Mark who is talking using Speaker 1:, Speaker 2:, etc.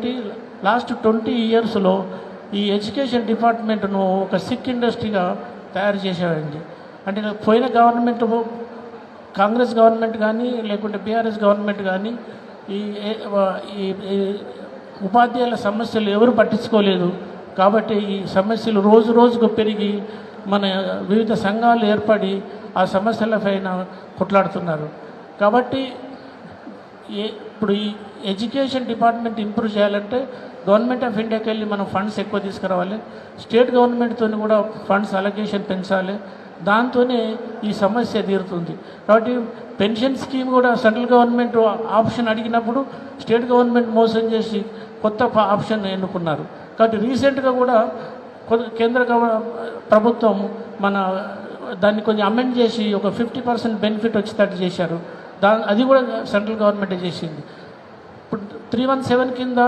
Speaker 1: కాబట్టి last twenty ఇయర్స్లో ఈ ఎడ్యుకేషన్ డిపార్ట్మెంట్ను ఒక సిక్ ఇండస్ట్రీగా తయారు చేసేవాడి అంటే పోయిన గవర్నమెంట్ కాంగ్రెస్ గవర్నమెంట్ కానీ లేకుంటే బీఆర్ఎస్ గవర్నమెంట్ కానీ ఈ ఈ ఉపాధ్యాయుల సమస్యలు ఎవరు పట్టించుకోలేదు. కాబట్టి ఈ సమస్యలు రోజు రోజుకు పెరిగి మన వివిధ సంఘాలు ఏర్పడి ఆ సమస్యల పైన కొట్లాడుతున్నారు. కాబట్టి ఇప్పుడు ఈ ఎడ్యుకేషన్ డిపార్ట్మెంట్ ఇంప్రూవ్ చేయాలంటే గవర్నమెంట్ ఆఫ్ ఇండియాకి వెళ్ళి మనం ఫండ్స్ ఎక్కువ తీసుకురావాలి. స్టేట్ గవర్నమెంట్తో కూడా ఫండ్స్ అలొకేషన్ పెంచాలి. దాంతోనే ఈ సమస్య తీరుతుంది. కాబట్టి పెన్షన్ స్కీమ్ కూడా సెంట్రల్ గవర్నమెంట్ ఆప్షన్ అడిగినప్పుడు స్టేట్ గవర్నమెంట్ మోసం చేసి కొత్త ఆప్షన్ ఎన్నుకున్నారు. కాబట్టి రీసెంట్గా కూడా కేంద్ర ప్రభుత్వం మన దాన్ని కొంచెం అమెండ్ చేసి ఒక ఫిఫ్టీ పర్సెంట్ బెనిఫిట్ వచ్చేటట్టు చేశారు. దా అది కూడా సెంట్రల్ గవర్నమెంటే చేసింది. ఇప్పుడు త్రీ వన్ సెవెన్ కింద